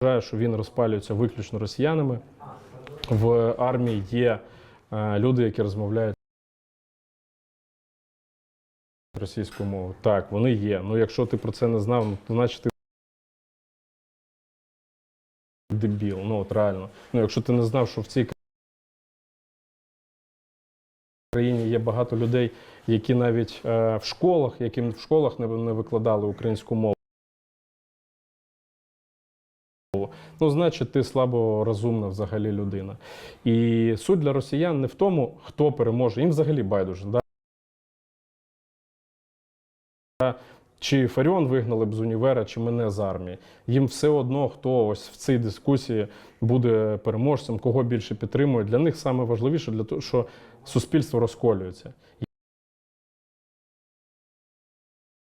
вважаю, що він розпалюється виключно росіянами. В армії є е, люди, які розмовляють російською мовою. Так, вони є. Ну, якщо ти про це не знав, ну, то значить ти дебіл. Ну, от реально. Ну, якщо ти не знав, що в цій країні є багато людей, які навіть е, в школах, яким в школах не, не викладали українську мову. Ну, значить, ти слабо розумна взагалі людина. І суть для росіян не в тому, хто переможе. Їм взагалі байдуже. Да? Чи Фаріон вигнали б з універа, чи мене з армії. Їм все одно, хто ось в цій дискусії буде переможцем, кого більше підтримує. Для них саме важливіше, для того, що суспільство розколюється.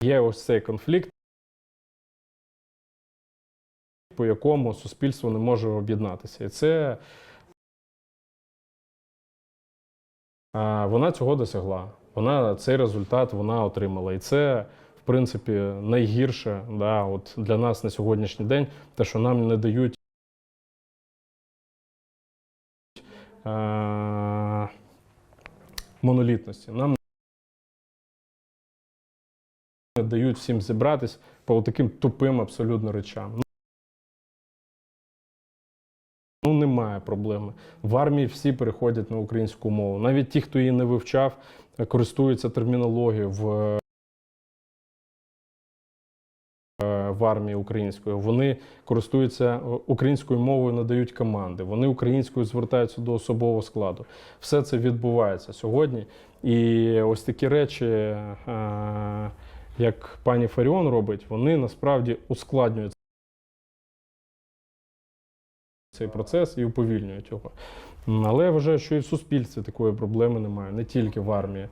Є ось цей конфлікт, по якому суспільство не може об'єднатися. І це вона цього досягла. Вона цей результат вона отримала. І це, в принципі, найгірше да, от для нас на сьогоднішній день, те, що нам не дають. Монолітності. Нам не дають всім зібратись по таким тупим абсолютно речам. Немає проблеми. В армії всі переходять на українську мову. Навіть ті, хто її не вивчав, користуються термінологією в, е, в армії українською. Вони користуються е, українською мовою, надають команди. Вони українською звертаються до особового складу. Все це відбувається сьогодні. І ось такі речі, е, як пані Фаріон робить, вони насправді ускладнюють цей процес і уповільнюють його. Але я вважаю, що і в суспільстві такої проблеми немає, не тільки в армії.